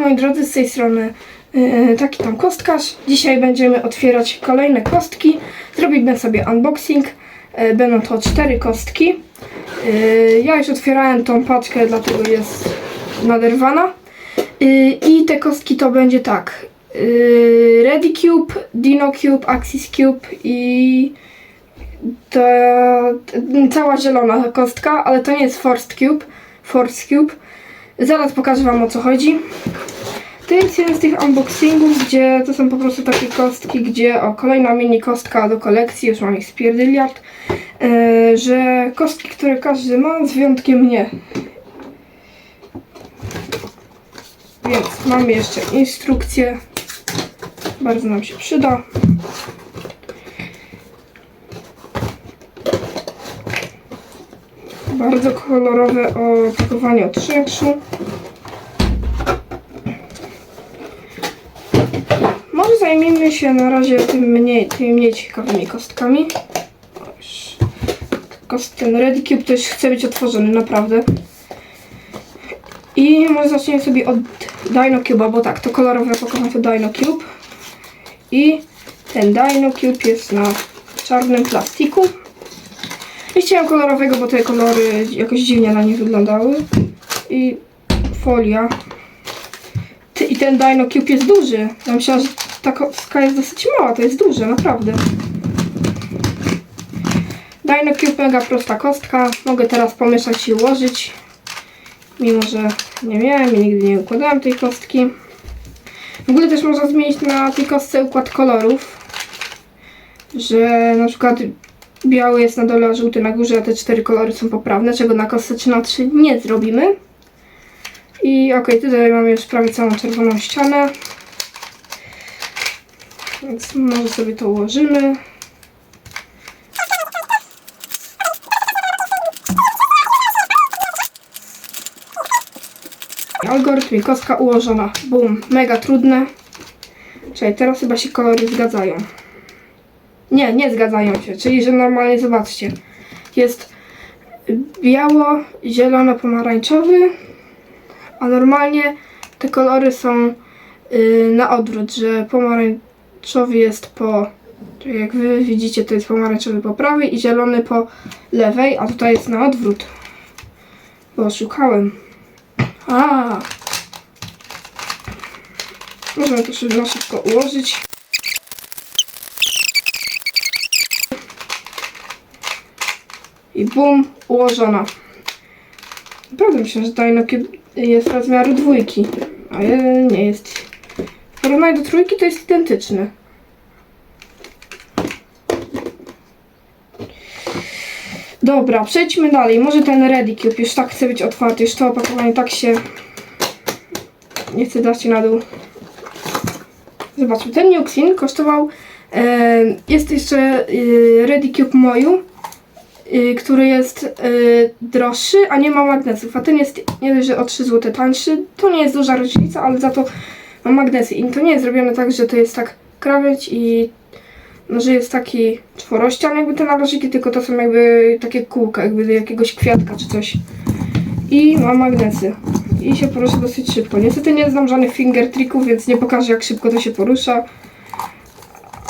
Moi drodzy, z tej strony yy, taki tam kostkarz. Dzisiaj będziemy otwierać kolejne kostki. Zrobimy sobie unboxing. Yy, będą to cztery kostki. Yy, ja już otwierałem tą paczkę, dlatego jest naderwana. Yy, I te kostki to będzie tak. Yy, Ready Cube, Dino Cube, Axis Cube i ta, t- cała zielona kostka, ale to nie jest Force Cube. Force Cube. Zaraz pokażę Wam o co chodzi. To jest jeden z tych unboxingów, gdzie to są po prostu takie kostki, gdzie o kolejna mini kostka do kolekcji, już mam ich spierdyliard, e, że kostki, które każdy ma, z wyjątkiem mnie. Więc mamy jeszcze instrukcję, bardzo nam się przyda. Bardzo kolorowe opakowanie od Shrekshu. Może zajmijmy się na razie tym mniej, tymi mniej ciekawymi kostkami. Ten Red Cube też chce być otworzony, naprawdę. I może zaczniemy sobie od Dino Cube'a, bo tak, to kolorowe opakowanie to Dino Cube. I ten Dino Cube jest na czarnym plastiku. Nie chciałem kolorowego, bo te kolory jakoś dziwnie na nie wyglądały. I folia. Ty, I ten Dino Cube jest duży. Ja myślałam, że ta kostka jest dosyć mała, to jest duże, naprawdę. Dino Cube mega prosta kostka. Mogę teraz pomieszać i ułożyć. Mimo, że nie miałem i nigdy nie układałem tej kostki. W ogóle też można zmienić na tej kostce układ kolorów. Że na przykład biały jest na dole, a żółty na górze, a te cztery kolory są poprawne, czego na kostce 3 na 3 nie zrobimy. I okej, tutaj mamy już prawie całą czerwoną ścianę. Więc może sobie to ułożymy. Algorytm i kostka ułożona. Bum, mega trudne. Czyli teraz chyba się kolory zgadzają. Nie, nie zgadzają się, czyli że normalnie zobaczcie. Jest biało, zielono, pomarańczowy, a normalnie te kolory są y, na odwrót, że pomarańczowy jest po, jak wy widzicie, to jest pomarańczowy po prawej i zielony po lewej, a tutaj jest na odwrót. Bo szukałem. A. Możemy to na szybko ułożyć. I bum, ułożona. Naprawdę myślę, że Cube jest rozmiaru dwójki, ale nie jest. W porównaniu do trójki to jest identyczny. Dobra, przejdźmy dalej. Może ten Ready Cube już tak chce być otwarty, już to opakowanie tak się... Nie chcę dać na dół. Zobaczmy, ten Nuxin kosztował... E, jest jeszcze e, Ready Cube Moju, y, który jest y, droższy, a nie ma magnesów. A ten jest nie dość, że o 3 zł tańszy. To nie jest duża różnica, ale za to ma magnesy. I to nie jest zrobione tak, że to jest tak krawędź i no, że jest taki czworościan jakby te narożniki, tylko to są jakby takie kółka, jakby do jakiegoś kwiatka czy coś. I ma magnesy. I się porusza dosyć szybko. Niestety nie znam żadnych finger tricków, więc nie pokażę jak szybko to się porusza.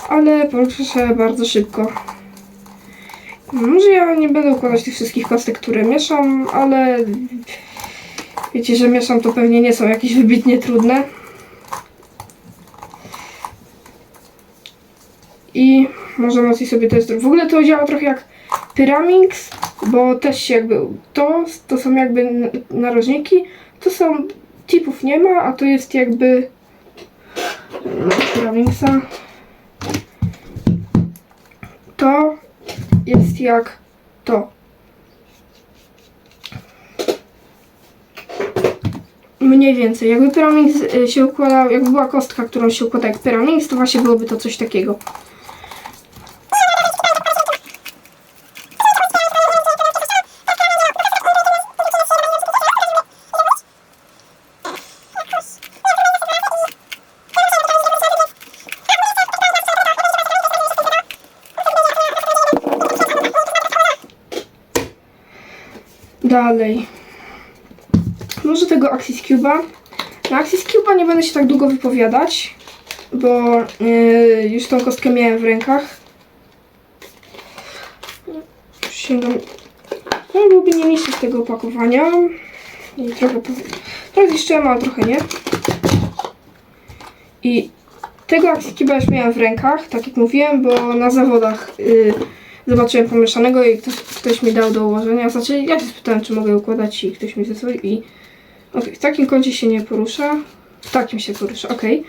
Ale porusza się bardzo szybko. Może ja nie będę układać tych wszystkich kostek, które mieszam, ale wiecie, że mieszam to pewnie nie są jakieś wybitnie trudne. I możemy sobie też... W ogóle to działa trochę jak Pyramix, bo też się jakby... To, to są jakby narożniki, to są... Tipów nie ma, a to jest jakby... Pyramixa. To jest jak to. Mniej więcej. Jakby Pyramix y, się układał, jakby była kostka, którą się układa jak Pyramix, to właśnie byłoby to coś takiego. Dalej. Może tego Axis Cube'a. Na Axis Cube'a nie będę się tak długo wypowiadać, bo yy, już tą kostkę miałem w rękach. Sięgam. No, byłoby nie niszczyć tego opakowania. I trochę, trochę zniszczyłem, ale trochę nie. I tego Axis Cube'a już miałem w rękach, tak jak mówiłem, bo na zawodach yy, zobaczyłem pomieszanego i ktoś, ktoś mi dał do ułożenia. Znaczy, ja się spytałem, czy mogę układać i ktoś mi zesłał i Okej, w takim kącie się nie porusza. W takim się porusza, okej.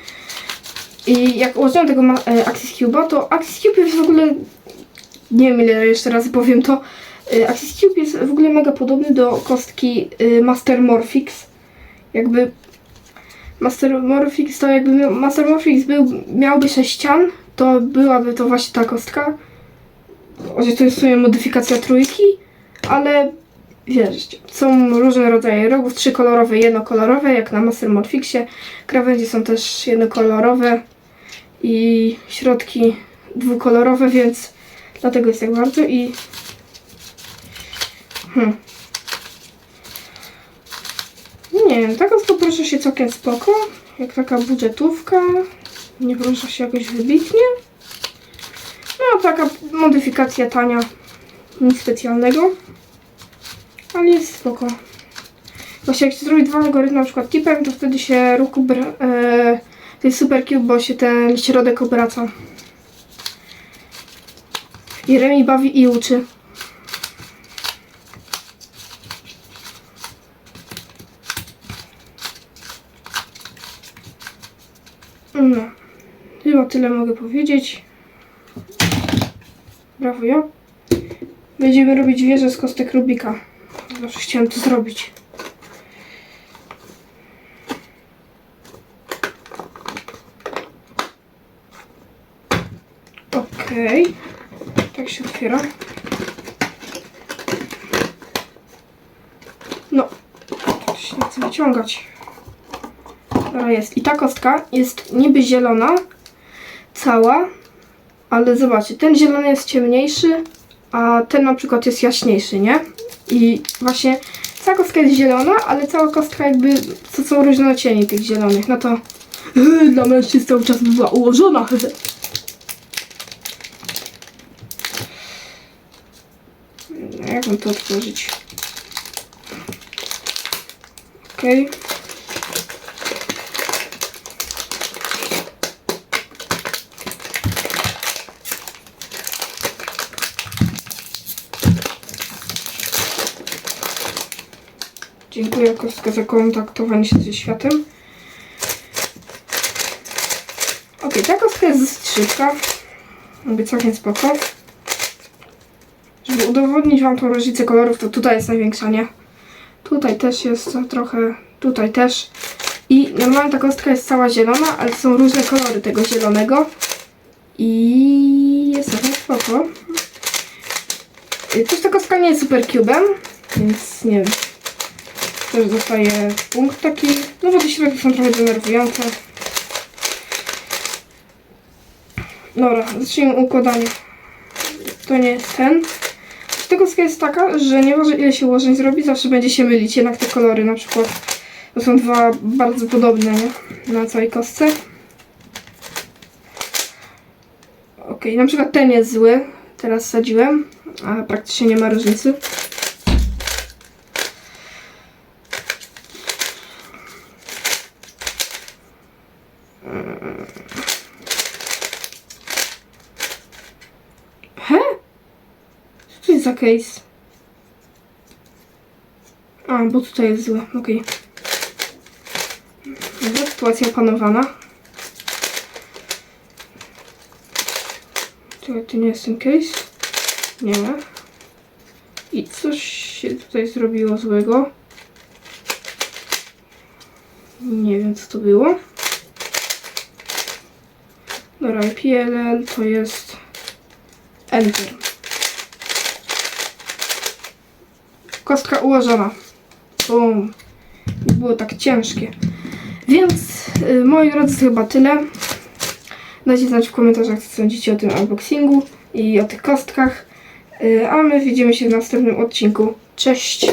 I jak ułożyłem tego e, Axis Cube'a, to Axis Cube jest w ogóle... Nie wiem ile jeszcze razy powiem to. e, Axis Cube jest w ogóle mega podobny do kostki e, Master Morphix. Jakby... Master Morphix to jakby Master Morphix był, miałby 6 ścian, to byłaby to właśnie ta kostka. Że to jest w sumie modyfikacja trójki, ale wiesz, są różne rodzaje rogów, trzykolorowe, jednokolorowe, jak na Master Morphixie. Krawędzie są też jednokolorowe i środki dwukolorowe, więc dlatego jest tak bardzo i hmm. Nie wiem, taka porusza się całkiem spoko, jak taka budżetówka, nie porusza się jakoś wybitnie. Taka modyfikacja tania, nic specjalnego. Ale jest spoko. Właśnie jak się zrobi dwa algorytmy, na przykład tipem, to wtedy się ruch obra- e, to jest super cube, bo się ten środek obraca. I Remi bawi i uczy. No. Chyba tyle mogę powiedzieć. Będziemy robić wieżę z kostek Rubika. Zawsze chciałem to zrobić. Okej. Tak się otwiera. No. Tak się nie chce wyciągać. Dobra, jest. I ta kostka jest niby zielona. Cała. Ale zobaczcie, ten zielony jest ciemniejszy, a ten na przykład jest jaśniejszy, nie? I właśnie cała kostka jest zielona, ale cała kostka jakby, to są różne odcienie tych zielonych, no to yy, dla mężczyzn cały czas była ułożona. Jak mam to otworzyć? Okej. Dziękuję Kostka za kontaktowanie się ze światem. Ok, ta kostka jest zastrzywka. Jakby całkiem spoko. Żeby udowodnić Wam tą różnicę kolorów, to tutaj jest największa, nie? Tutaj też jest trochę, tutaj też. I normalnie ta kostka jest cała zielona, ale są różne kolory tego zielonego. I jest całkiem spoko. Też ta kostka nie jest super cubem, więc nie wiem też dostaję punkt taki, no bo te środki są trochę denerwujące. Dobra, zacznijmy układanie. To nie jest ten. Tego jest taka, że nieważne ile się ułożeń zrobi, zawsze będzie się mylić. Jednak te kolory na przykład, to są dwa bardzo podobne, nie? Na całej kostce. Ok, na przykład ten jest zły. Teraz sadziłem, a praktycznie nie ma różnicy. He? Co to jest za case? A, bo tutaj jest zły, okej. Dobra, sytuacja opanowana. Czekaj, to nie jest ten case? Nie. I coś się tutaj zrobiło złego. Nie wiem, co to było. Dobra, PLL to jest Enter. Kostka ułożona. Bum. Było tak ciężkie. Więc, y, moi drodzy, chyba tyle. Dajcie znać w komentarzach, co sądzicie o tym unboxingu i o tych kostkach. Y, a my widzimy się w następnym odcinku. Cześć!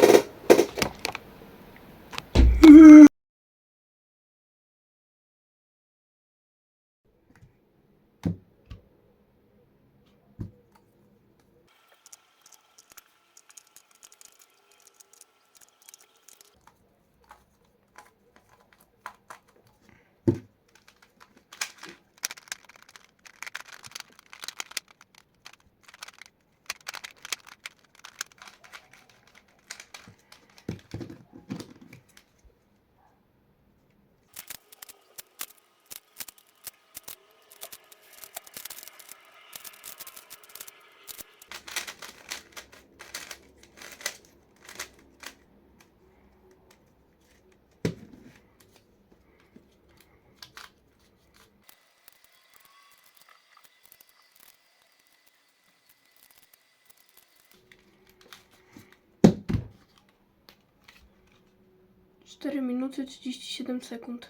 4 minuty 37 sekund.